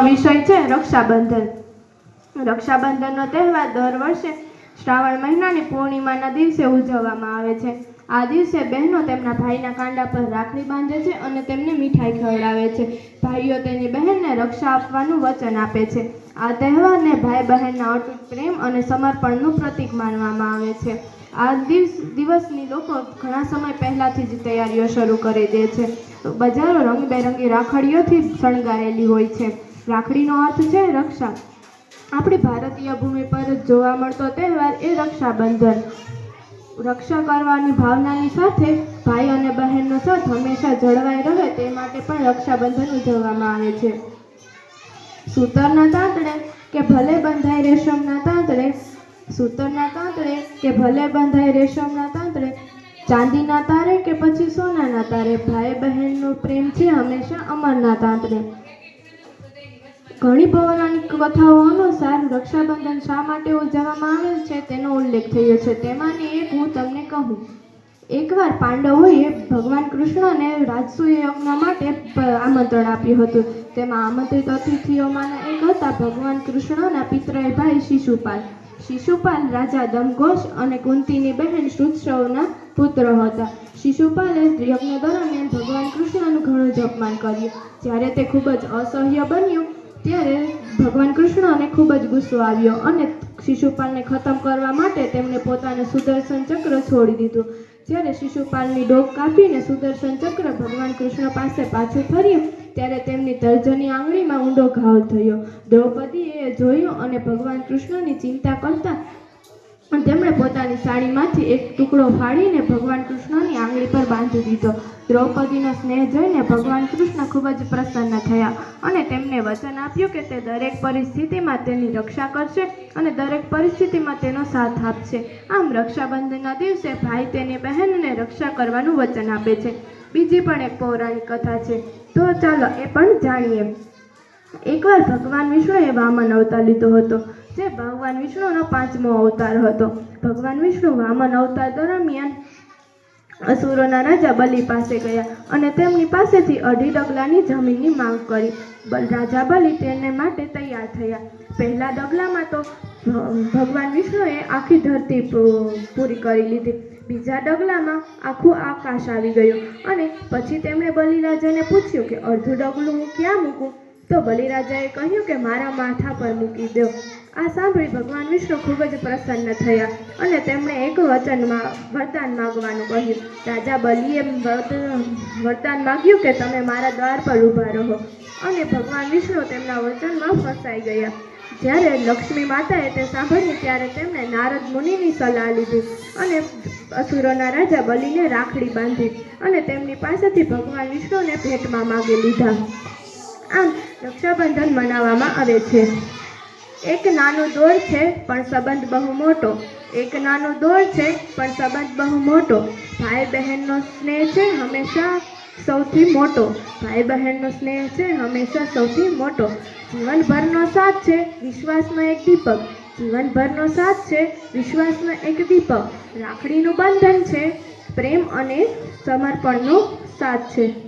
વિષય છે રક્ષાબંધન. રક્ષાબંધનનો તહેવાર દર વર્ષે શ્રાવણ મહિનાની પૂર્ણિમાના દિવસે ઉજવવામાં આવે છે. આ દિવસે બહેનો તેમના ભાઈના કાંડા પર રાખડી બાંધે છે અને તેમને મીઠાઈ ખવડાવે છે. ભાઈઓ તેની બહેનને રક્ષા આપવાનું વચન આપે છે. આ તહેવારને ભાઈ બહેનના અટૂટ પ્રેમ અને સમર્પણનું પ્રતીક માનવામાં આવે છે. આ દિવસ, દિવસની લોકો ઘણા સમય પહેલાંથી જ તૈયારીઓ શરૂ કરી દે છે. બજારો રંગબેરંગી રાખડીઓથી શણગારેલી હોય છે. રાખડીનો અર્થ છે રક્ષા. આપણી ભારતીય ભૂમિ પર જોવા મળતો તહેવાર એ રક્ષાબંધન. રક્ષા કરવાની ભાવનાની સાથે ભાઈ અને બહેનનો સાથ હંમેશા જળવાઈ રહે તે માટે પણ રક્ષાબંધન ઉજવવામાં આવે છે. સૂતરના તાંતડે કે ભલે બંધાય રેશમના તાંતડે સૂતરના તાંતડે કે ભલે બંધાય રેશમના તાંતડે ચાંદીના તારે કે પછી સોનાના તારે ભાઈ બહેનનો પ્રેમ છે હંમેશા અમરના તાંતડે ઘણી પૌરાણિક કથાઓ અનુસાર રક્ષાબંધન શા માટે ઉજવવામાં આવે છે તેનો ઉલ્લેખ થયો છે. તેમાંની એક હું તમને કહું. એકવાર પાંડવોએ ભગવાન કૃષ્ણને રાજસૂય યજ્ઞ માટે આમંત્રણ આપ્યું હતું. તેમાં આમંત્રિત અતિથિઓમાંના એક હતા ભગવાન કૃષ્ણના પિતરાય ભાઈ શિશુપાલ. શિશુપાલ રાજા દમઘોષ અને કુંતીની બહેન શ્રુતસવના પુત્ર હતા. શિશુપાલે યજ્ઞ દરમિયાન ભગવાન કૃષ્ણનું ઘણું જ અપમાન કર્યું. જ્યારે તે ખૂબ જ અસહ્ય બન્યું ત્યારે ભગવાન કૃષ્ણને ખૂબ જ ગુસ્સો આવ્યો અને શિશુપાલને ખતમ કરવા માટે તેમણે પોતાનું સુદર્શન ચક્ર છોડી દીધું. જ્યારે શિશુપાલની ડોક કાપીને સુદર્શન ચક્ર ભગવાન કૃષ્ણ પાસે પાછું ફર્યું, ત્યારે તેમની તર્જની આંગળીમાં ઊંડો ઘાવ થયો. દ્રૌપદીએ જોયું અને ભગવાન કૃષ્ણની ચિંતા કરતા તેમણે પોતાની સાડીમાંથી એક ટુકડો ફાડીને ભગવાન કૃષ્ણની આંગળી પર બાંધી દીધો. દ્રૌપદીનો સ્નેહ જોઈને ભગવાન કૃષ્ણ ખૂબ જ પ્રસન્ન થયા અને તેમને વચન આપ્યું કે તે દરેક પરિસ્થિતિમાં તેની રક્ષા કરશે અને દરેક પરિસ્થિતિમાં તેનો સાથ આપશે. આમ રક્ષાબંધનના દિવસે ભાઈ તેની બહેનને રક્ષા કરવાનું વચન આપે છે. બીજી પણ એક પૌરાણિક કથા છે. તો ચાલો એ પણ જાણીએ. એકવાર ભગવાન વિષ્ણુએ વામન અવતાર લીધો હતો. જે ભગવાન વિષ્ણુનો પાંચમો અવતાર હતો. ભગવાન વિષ્ણુ વામન અવતાર દરમિયાન અસુરોના રાજા બલિ પાસે ગયા અને તેમની પાસેથી અઢી ડગલાની જમીનની માંગ કરી. રાજા બલિ તેને માટે તૈયાર થયા. પહેલા ડગલામાં તો ભગવાન વિષ્ણુએ આખી ધરતી પૂરી કરી લીધી. બીજા ડગલામાં આખું આકાશ આવી ગયું અને પછી તેમણે બલિરાજાને પૂછ્યું કે અડધું ડગલું હું ક્યાં મૂકું? તો બલિરાજાએ કહ્યું કે મારા માથા પર મૂકી દો. આ સાંભળી ભગવાન વિષ્ણુ ખૂબ જ પ્રસન્ન થયા અને તેમણે એક વચનમાં વરદાન માગવાનું કહ્યું. રાજા બલિએ વરદ- વરદાન માગ્યું કે તમે મારા દ્વાર પર ઊભા રહો. અને ભગવાન વિષ્ણુ તેમના વચનમાં ફસાઈ ગયા. જ્યારે લક્ષ્મી માતાએ તે સાંભળ્યું ત્યારે તેમણે નારદ મુનિની સલાહ લીધી અને અસુરોના રાજા બલિને રાખડી બાંધી અને તેમની પાસેથી ભગવાન વિષ્ણુને ભેટમાં માગી લીધા. આમ રક્ષાબંધન મનાવવામાં આવે છે. એક નાનું દોર છે, પણ સંબંધ બહુ મોટો. એક નાનું દોર છે, પણ સંબંધ બહુ મોટો. ભાઈ બહેનનો સ્નેહ છે, હંમેશા સૌથી મોટો. ભાઈ બહેનનો સ્નેહ છે, હંમેશા સૌથી મોટો. જીવનભરનો સાથ છે, વિશ્વાસનો એક દીપક. જીવનભરનો સાથ છે, વિશ્વાસનો એક દીપક. રાખડીનું બંધન છે, પ્રેમ અને સમર્પણનો સાથ છે.